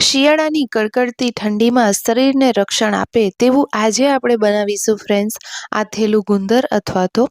શિયાળાની કડકડતી ઠંડીમાં શરીરને રક્ષણ આપે તેવું આજે આપણે બનાવીશું ફ્રેન્ડ્સ આ થેલું ગુંદર અથવા તો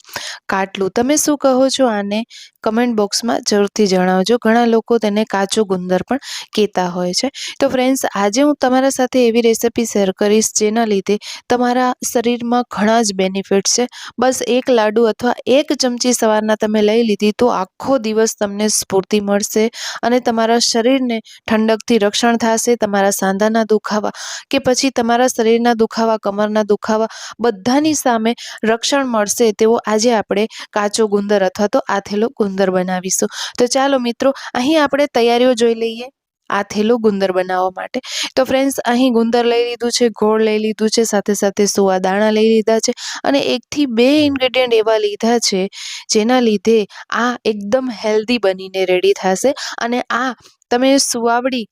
કાટલું. તમે શું કહો છો આને? કમેન્ટ બોક્સમાં જરૂરથી જણાવજો. ઘણા લોકો તેને કાચો ગુંદર પણ કહેતા હોય છે. તો ફ્રેન્ડ્સ આજે હું તમારા સાથે એવી રેસિપી શેર કરીશ જેના લીધે તમારા શરીરમાં ઘણા જ બેનિફિટ છે. બસ એક લાડુ અથવા એક ચમચી સવારના તમે લઈ લીધી તો આખો દિવસ તમને સ્ફૂર્તિ મળશે અને તમારા શરીરને ઠંડકથી રક્ષણ થશે, તમારા સાંધાના દુખાવા કે પછી તમારા શરીરના દુખાવા, કમરના દુખાવા બધાની સામે રક્ષણ મળશે તેવો આજે આપણે કાચો ગુંદર અથવા તો આથેલો ગુંદર બનાવીશું. તો ચાલો મિત્રો, અહીં આપણે તૈયારીઓ જોઈ લઈએ આ થેલો ગુંદર બનાવવા માટે. તો ફ્રેન્ડ્સ અહીં ગુંદર લઈ લીધું છે, ગોળ લઈ લીધું છે, સાથે સાથે સુવા દાણા લઈ લીધા છે અને એકથી બે ઇન્ગ્રેડિયન્ટ એવા લીધા છે જેના લીધે આ એકદમ હેલ્ધી બનીને રેડી થશે અને આ તમે સુવાવડી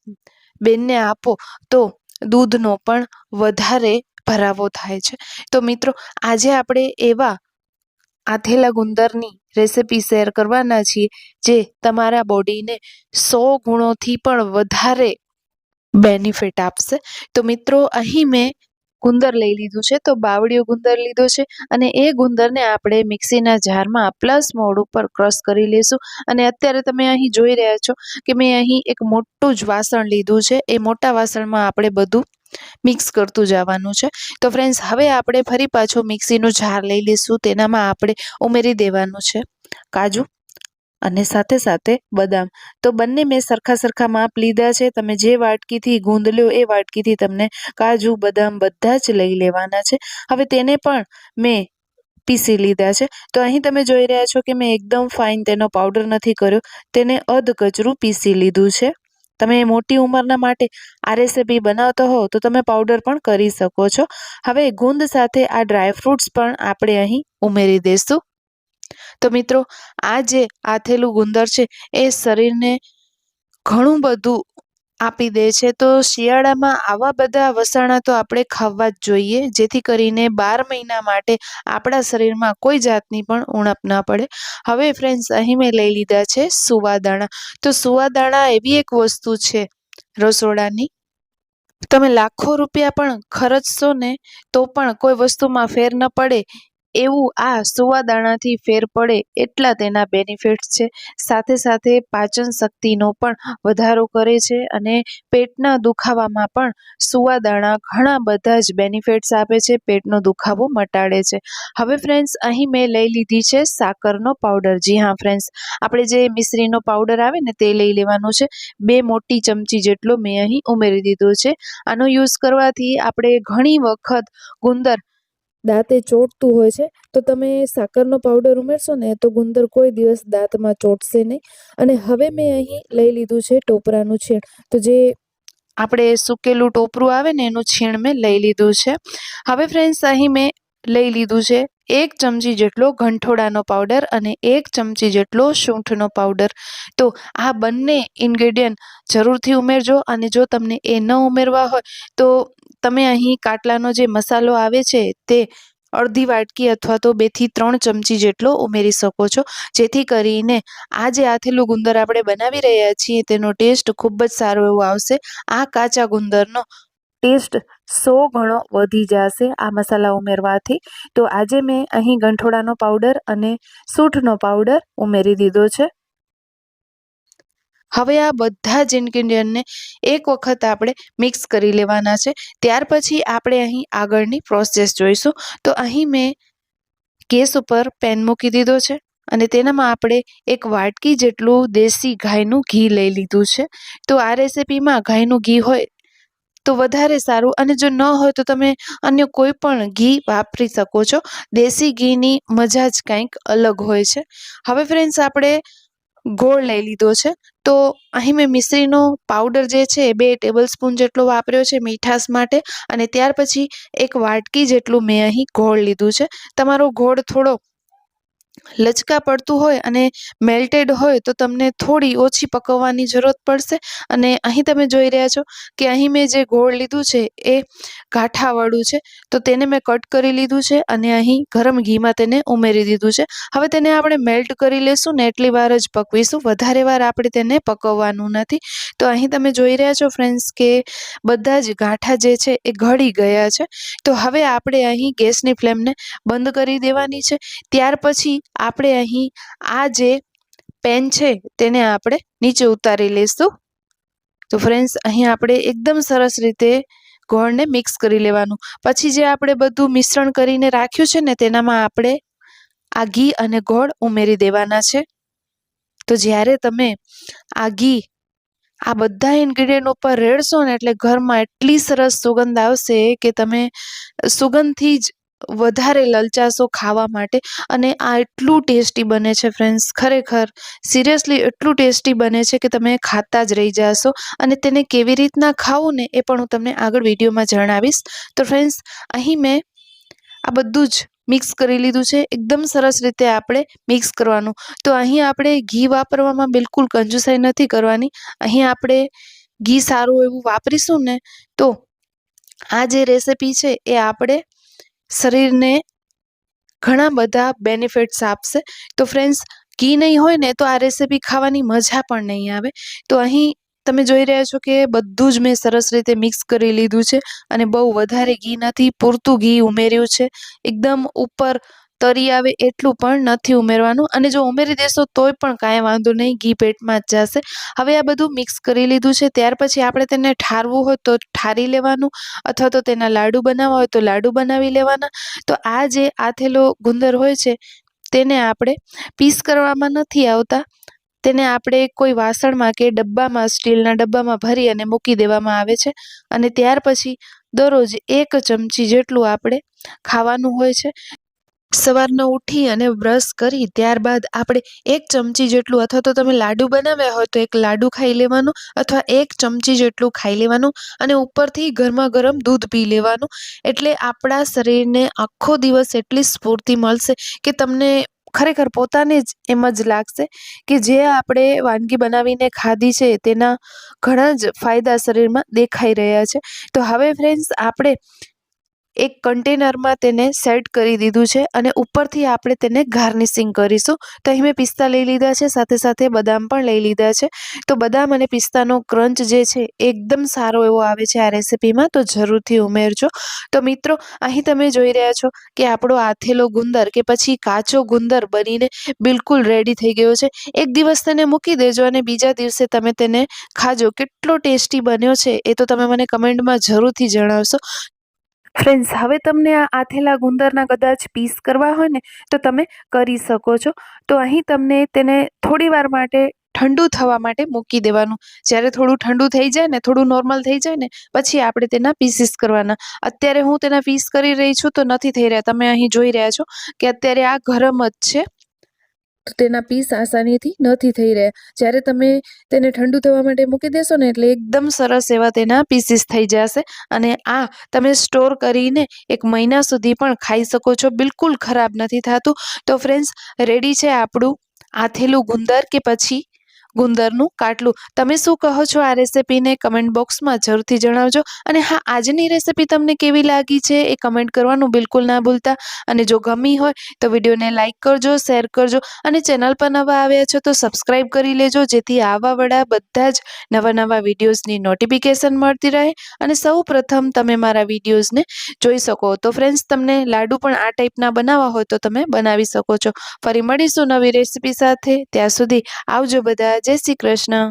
બેનને આપો તો દૂધનો પણ વધારે ભરાવો થાય છે. તો મિત્રો, આજે આપણે એવા આથેલા ગુંદરની રેસિપી શેર કરવાના છીએ, જે તમારા બોડીને સો ગુણોથી પણ વધારે બેનિફિટ આપશે. તો મિત્રો, અહીં મેં ગુંદર લઈ લીધું છે, તો બાવળીઓ ગુંદર લીધો છે, અને એ ગુંદરને આપણે મિક્સીના જારમાં પ્લસ મોડ ઉપર ક્રશ કરી લઈશું અને અત્યારે તમે અહીં જોઈ રહ્યા છો કે મેં અહીં એક મોટું જ વાસણ લીધું છે, એ મોટા વાસણમાં આપણે બધું મિક્સ કરતું જવાનું છે. તો ફ્રેન્ડ્સ હવે આપણે ફરી પાછો મિક્સીનું જાર લઈ લઈશું. તેનામાં આપણે ઉમેરી દેવાનું છે કાજુ અને સાથે સાથે બદામ. તો બંને મેં સરખા સરખા માપ લીધા છે. તમે જે વાટકીથી ગૂંદ લ્યો એ વાટકીથી તમને કાજુ, બદામ બધા જ લઈ લેવાના છે. હવે તેને પણ મેં પીસી લીધા છે. તો અહીં તમે જોઈ રહ્યા છો કે મેં એકદમ ફાઇન તેનો પાવડર નથી કર્યો. તેને અધ કચરું પીસી લીધું છે. તમે મોટી ઉંમરના માટે આ રેસીપી બનાવતા હો તો તમે પાવડર પણ કરી શકો છો. હવે ગુંદ સાથે આ ડ્રાયફ્રૂટ્સ પણ આપણે અહીં ઉમેરી દઈશું. તો મિત્રો, આ જે આથેલું ગુંદર છે, એ શરીરને ઘણું બધું આપી દે છે. તો શિયાળામાં આવા બધા વસાણા તો આપણે ખાવા જ જોઈએ, જેથી કરીને બાર મહિના માટે આપણા શરીરમાં કોઈ જાતની પણ ઉણપ ના પડે. હવે ફ્રેન્ડ્સ અહીં મેં લઈ લીધા છે સુવાદાણા. તો સુવાદાણા એવી એક વસ્તુ છે રસોડાની. તમે લાખો રૂપિયા પણ ખર્ચશો ને, તો પણ કોઈ વસ્તુમાં ફેર ન પડે. એવું આ સુવાદાણાથી ફેર પડે એટલા તેના બેનિફિટ્સ છે. સાથે સાથે પાચન શક્તિનો પણ વધારો કરે છે અને પેટના દુખાવામાં પણ સુવાદાણા ઘણા બધા જ બેનિફિટ્સ આપે છે, પેટનો દુખાવો મટાડે છે. હવે ફ્રેન્ડ્સ અહીં મેં લઈ લીધી છે સાકરનો પાવડર જી હા ફ્રેન્ડ્સ આપણે જે મિશ્રીનો પાવડર આવે ને તે લઈ લેવાનો છે. બે મોટી ચમચી જેટલો મેં અહીં ઉમેરી દીધો છે. આનો યુઝ કરવાથી આપણે ઘણી વખત ગુંદર દાંતે ચોટતું હોય છે, તો તમે સાકરનો પાવડર ઉમેરશો ને તો ગુંદર કોઈ દિવસ દાંતમાં ચોટશે નહીં. અને હવે મેં અહીં લઈ લીધું છે ટોપરાનું છીણ. તો જે આપણે સૂકેલું ટોપરું આવે ને એનું છીણ મેં લઈ લીધું છે. હવે ફ્રેન્ડ્સ અહીં મેં લઈ લીધું છે. એક ચમચી જેટલો ગંઠોડાનો પાવડર અને એક ચમચી જેટલો સૂંઠનો પાવડર તો આ બંને ઇન્ગ્રેડિયન્ટ જરૂરથી ઉમેરજો અને જો તમને એ ન ઉમેરવા હોય, તો તમે અહીં કાટલાનો જે મસાલો આવે છે તે અડધી વાટકી અથવા તો બેથી ત્રણ ચમચી જેટલો ઉમેરી શકો છો. જેથી કરીને આ જે આથેલું ગુંદર આપણે બનાવી રહ્યા છીએ, તેનો ટેસ્ટ ખૂબ જ સારો એવો આવશે. આ કાચા ગુંદરનો ટેસ્ટ સો ગણો વધી જશે આ મસાલા ઉમેરવાથી. તો આજે મેં અહીં ગંઠોડાનો પાવડર અને સૂંઠનો પાવડર ઉમેરી દીધો છે. હવે આ બધા જ ઇન્ગ્રીડિયન્ટને એક વખત આપણે મિક્સ કરી લેવાના છે. ત્યાર પછી આપણે અહીં આગળની પ્રોસેસ જોઈશું. તો અહીં મેં ગેસ ઉપર પેન મૂકી દીધો છે અને તેનામાં આપણે એક વાટકી જેટલું દેશી ગાયનું ઘી લઈ લીધું છે. તો આ રેસીપીમાં ગાયનું ઘી હોય તો વધારે સારું. અને જો ન હોય તો તમે અન્ય કોઈ પણ ઘી વાપરી શકો છો. દેશી ઘીની મજા જ કંઈક અલગ હોય છે. હવે ફ્રેન્ડ્સ આપણે ગોળ લઈ લીધો છે. તો અહીં મેં મિશ્રીનો પાવડર જે છે બે ટેબલ સ્પૂન જેટલો વાપર્યો છે મીઠાશ માટે. અને ત્યાર પછી એક વાટકી જેટલું મેં અહીં ગોળ લીધું છે. તમારો ગોળ થોડો લચકા પડતું હોય અને મેલ્ટેડ હોય તો તમને થોડી ઓછી પકવવાની જરૂરત પડશે. અને અહીં તમે જોઈ રહ્યા છો કે અહીં મેં જે ગોળ લીધું છે એ ગાંઠાવાળું છે. તો તેને મેં કટ કરી લીધું છે અને અહીં ગરમ ઘીમાં તેને ઉમેરી દીધું છે. હવે તેને આપણે મેલ્ટ કરી લેશું ને એટલી વાર જ પકવીશું. વધારે વાર આપણે તેને પકવવાનું નથી. તો અહીં તમે જોઈ રહ્યા છો ફ્રેન્ડ્સ કે બધા જ ગાંઠા જે છે એ ઘડી ગયા છે. તો હવે આપણે અહીં ગેસની ફ્લેમને બંધ કરી દેવાની છે. ત્યાર પછી આપણે અહીં આ જે પેન છે તેને આપણે નીચે ઉતારી લઈશું. તો ફ્રેન્ડ્સ અહીં આપણે એકદમ સરસ રીતે ગોળને મિક્સ કરી લેવાનું. પછી જે આપણે બધું મિશ્રણ કરીને રાખ્યું છે ને તેનામાં આપણે આ ઘી અને ગોળ ઉમેરી દેવાના છે. તો જ્યારે તમે આ ઘી આ બધા ઇન્ગ્રીડિયન્ટ ઉપર રેડશો ને એટલે ઘરમાં એટલી સરસ સુગંધ આવશે કે તમે સુગંધથી જ વધારે લલચાશો ખાવા માટે અને આ એટલું ટેસ્ટી બને છે ફ્રેન્ડ્સ ખરેખર સિરિયસલી એટલું ટેસ્ટી બને છે કે તમે ખાતા જ રહી જશો અને તેને કેવી રીતના ખાવું ને એ પણ હું તમને આગળ વિડીયોમાં જણાવીશ. તો ફ્રેન્ડ્સ અહીં મેં આ બધું જ મિક્સ કરી લીધું છે. એકદમ સરસ રીતે આપણે મિક્સ કરવાનું. તો અહીં આપણે ઘી વાપરવામાં બિલકુલ કંજુસાઈ નથી કરવાની. અહીં આપણે ઘી સારું એવું વાપરીશું ને તો આ જે રેસિપી છે એ આપણે શરીરને ઘણા બધા બેનિફિટ્સ આપશે. તો ફ્રેન્ડ્સ ઘી નહીં હોય ને તો આ રેસીપી ખાવાની મજા પણ નહીં આવે. તો અહીં તમે જોઈ રહ્યા છો કે બધું જ મેં સરસ રીતે મિક્સ કરી લીધું છે અને બહુ વધારે ઘી નથી, પૂરતું ઘી ઉમેર્યું છે. એકદમ ઉપર તરી આવે એટલું પણ નથી ઉમેરવાનું. અને જો ઉમેરી દેશો તોય પણ કાંઈ વાંધો નહીં, ઘી પેટમાં જ જશે. હવે આ બધું મિક્સ કરી લીધું છે. ત્યાર પછી આપણે તેને ઠારવું હોય તો ઠારી લેવાનું, અથવા તો તેના લાડુ બનાવવા હોય તો લાડુ બનાવી લેવાના. તો આ જે આથેલો ગુંદર હોય છે, તેને આપણે પીસ કરવામાં નથી આવતા. તેને આપણે કોઈ વાસણમાં કે ડબ્બામાં, સ્ટીલના ડબ્બામાં ભરી અને મૂકી દેવામાં આવે છે. અને ત્યાર પછી દરરોજ એક ચમચી જેટલું આપણે ખાવાનું હોય છે. સવારના ઉઠી અને બ્રશ કરી ત્યારબાદ આપણે એક ચમચી જેટલું અથવા તો તમે લાડુ બનાવ્યા હોય તો એક લાડુ ખાઈ લેવાનું અથવા એક ચમચી જેટલું ખાઈ લેવાનું અને ઉપરથી ગરમા ગરમ દૂધ પી લેવાનું. એટલે આપણા શરીરને આખો દિવસ એટલી સ્ફૂર્તિ મળશે કે તમને ખરેખર પોતાને જ એમ જ લાગશે કે જે આપણે વાનગી બનાવીને ખાધી છે તેના ઘણા જ ફાયદા શરીરમાં દેખાઈ રહ્યા છે. તો હવે ફ્રેન્ડ્સ આપણે એક કન્ટેનરમાં તેને સેટ કરી દીધું છે અને ઉપરથી આપણે તેને ગાર્નિશિંગ કરીશું. તો અહીં મેં પિસ્તા લઈ લીધા છે, સાથે સાથે બદામ પણ લઈ લીધા છે. તો બદામ અને પિસ્તાનો ક્રંચ જે છે, એકદમ સારો એવો આવે છે આ રેસીપીમાં, તો જરૂરથી ઉમેરજો. તો મિત્રો, અહીં તમે જોઈ રહ્યા છો કે આપણો આથેલો ગુંદર કે પછી કાચો ગુંદર બનીને બિલકુલ રેડી થઈ ગયો છે. એક દિવસ તેને મૂકી દેજો અને બીજા દિવસે તમે તેને ખાજો. કેટલો ટેસ્ટી બન્યો છે એ તો તમે મને કમેન્ટમાં જરૂરથી જણાવશો. ફ્રેન્ડ્સ હવે તમને આ આથેલા ગુંદરના કદાચ પીસ કરવા હોય ને, તો તમે કરી શકો છો. તો અહીં તમને તેને થોડી વાર માટે ઠંડુ થવા માટે મૂકી દેવાનું. જ્યારે થોડું ઠંડુ થઈ જાય ને, થોડું નોર્મલ થઈ જાય ને, પછી આપણે તેના પીસીસ કરવાના. અત્યારે હું તેના પીસ કરી રહી છું તો નથી થઈ રહ્યા. તમે અહીં જોઈ રહ્યા છો કે અત્યારે આ ગરમ જ છે. તેના પીસ આસાનીથી નથી થઈ રહ્યા જ્યારે તમે તેને ઠંડુ થવા માટે મૂકી દેશો ને એટલે એકદમ સરસ એવા તેના પીસીસ થઈ જશે. અને આ તમે સ્ટોર કરીને એક મહિના સુધી પણ ખાઈ શકો છો. બિલકુલ ખરાબ નથી થતું. તો ફ્રેન્ડ્સ રેડી છે આપણું આથેલું ગુંદર કે પછી ગુંદરનું કાટલું. તમે શું કહો છો આ રેસીપીને કમેન્ટ બોક્સમાં જરૂરથી જણાવજો. અને હા, આજની રેસિપી તમને કેવી લાગી છે એ કમેન્ટ કરવાનું બિલકુલ ના ભૂલતા. અને જો ગમી હોય તો વિડીયોને લાઇક કરજો, શેર કરજો. અને ચેનલ પર નવા આવ્યા છો તો સબસ્ક્રાઈબ કરી લેજો, જેથી આવા વડા બધા જ નવા નવા વિડીયોઝની નોટિફિકેશન મળતી રહે. અને સૌ તમે મારા વિડીયોઝને જોઈ શકો. તો ફ્રેન્ડ્સ, તમને લાડુ પણ આ ટાઈપના બનાવવા હોય તો તમે બનાવી શકો છો. ફરી મળીશું નવી રેસિપી સાથે. ત્યાં સુધી આવજો બધા. જય શ્રી કૃષ્ણ.